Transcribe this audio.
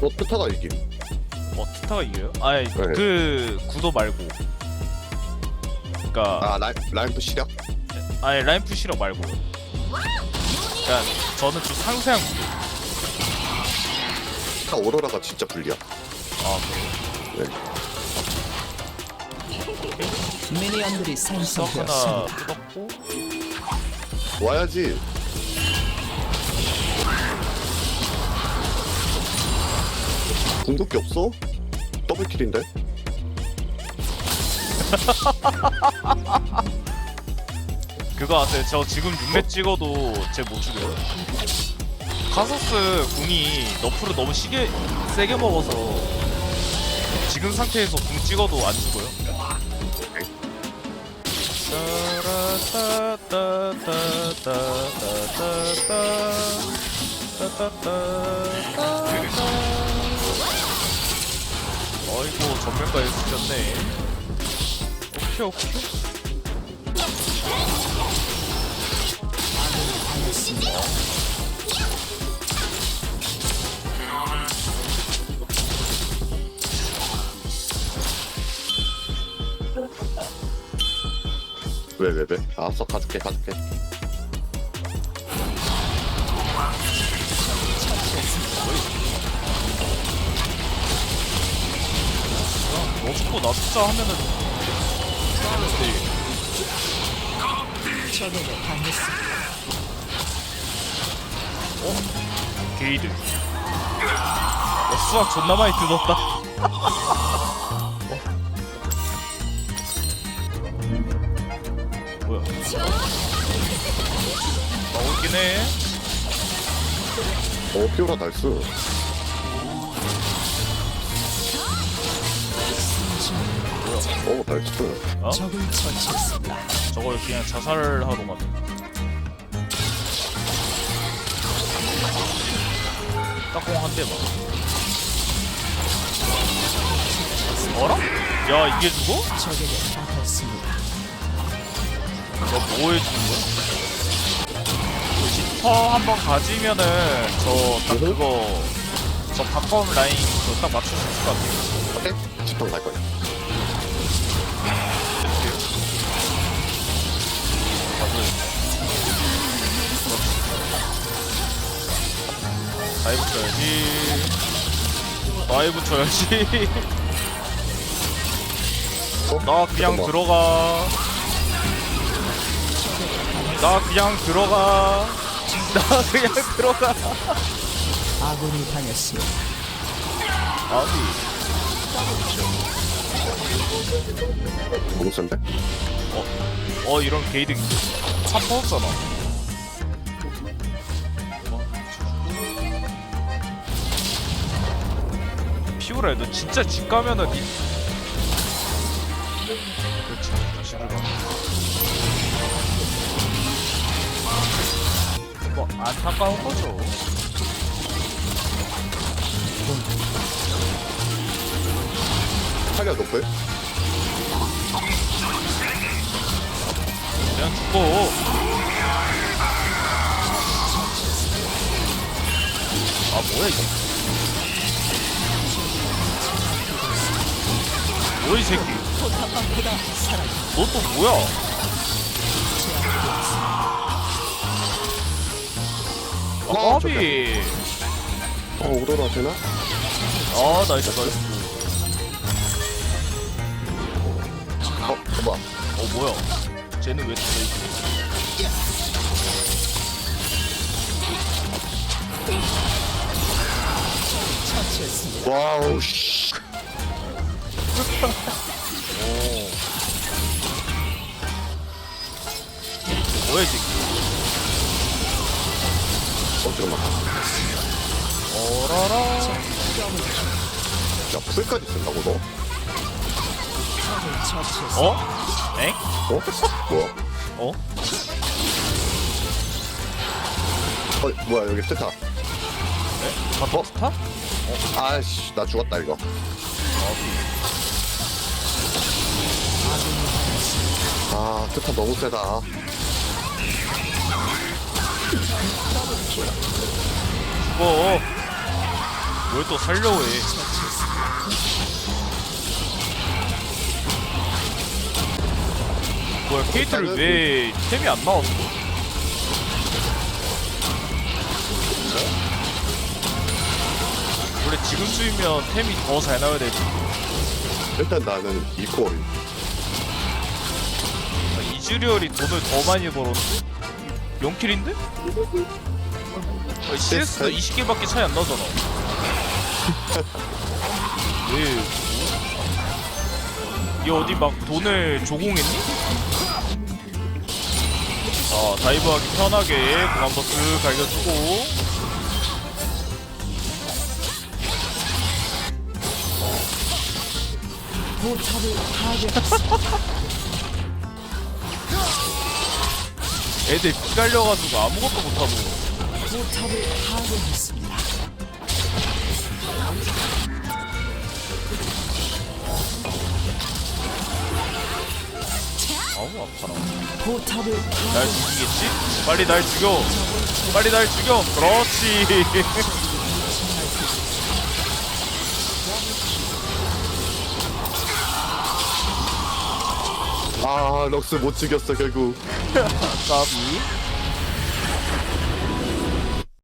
너 트타가 이김. 어 티타가 이겨요? 아니 네. 그 구도 말고 그니까 아 라인 라인프 시력? 아 니 라인프 실어 말고요 그니까 저는 좀 상세한 구도 트타 오로라가 진짜 불리야. 아 그래요? 네. 미니언들이 석 하나 생성되었습니다. 뜯었고 와야지. 궁극기 없어? 더블킬인데? 그거 아세요? 저 지금 6렙 찍어도 쟤 못 죽여요 카서스 궁이 너프를 너무 시게, 세게 먹어서 지금 상태에서 궁 찍어도 안 죽어요 어이구 전면까지 쓰셨네 오케이 오케이 왜 왜 왜? 알았어 가줄게 가줄게. 숫자 하면은 적에게 당했습니다. 게이드. 어, 수학 존나 많이 뜯었다. 어. 뭐야? 나오긴 해. 어 피오라 나이 스. 어 나이스. 어? 적을 처치했습니다. 저걸 그냥 자살하러 가네 딱공 한 대만 어라? 야 이게 당했습니다. 너뭐 해주는 거야? 지퍼 한 번 가지면은 저 딱 그거 저 바텀 라인 그거 딱 맞출 수 있을 것 같아요 오케이. 지팡 갈 거야. 다이브 쳐야지 다이브 쳐야지 어? 나 그냥 잠깐만. 들어가 나 그냥 들어가 나 그냥 들어가 아군이 당했습니다. 아니 너무 센데? 어 이런 게이드 참 퍼졌잖아 피오라 너 진짜 집 가면은 니... 그렇지 집을 가. 뭐 안타까운 거죠 타리아 높을? 그냥 죽고 아 뭐야 이게 뭐야 이 새끼 너 또 뭐야 아 어, 까비 어 오로라 되나? 아 나이스 나이스 어 봐봐. 어 뭐야 쟤는 왜 처치했습니다. 와우 씨. 오 뭐야 이 새끼 어 잠깐만. 어라라 야 풀까지 쓴다고 너? 어? 엥? 어? 뭐야? 어? 어 뭐야 여기 트타. 네? 바텀 스타? 아씨 나 죽었다 이거. 아 트타 너무 세다. 뭐뭘또 살려고 해 뭐야 케이트를 왜 템이 안 나왔어 원래 지금쯤이면 템이 더 잘 나와야 되지 일단 나는. 아, 이즈리얼이 돈을 더 많이 벌었는데? 0킬인데? CS가 20개밖에 차이 안 나잖아 왜? 이 어디 막 돈을 조공했니? 자 다이브하기 편하게 공 한번 쓱 갈겨주고 애들 기갈려가지고 아무것도 못하고 포탑을 파괴했습니다. 아우 아파라 포탑을 날 파괴. 죽이겠지? 빨리 날 죽여 빨리 날 죽여 그렇지 아 럭스 못 죽였어 결국. 까비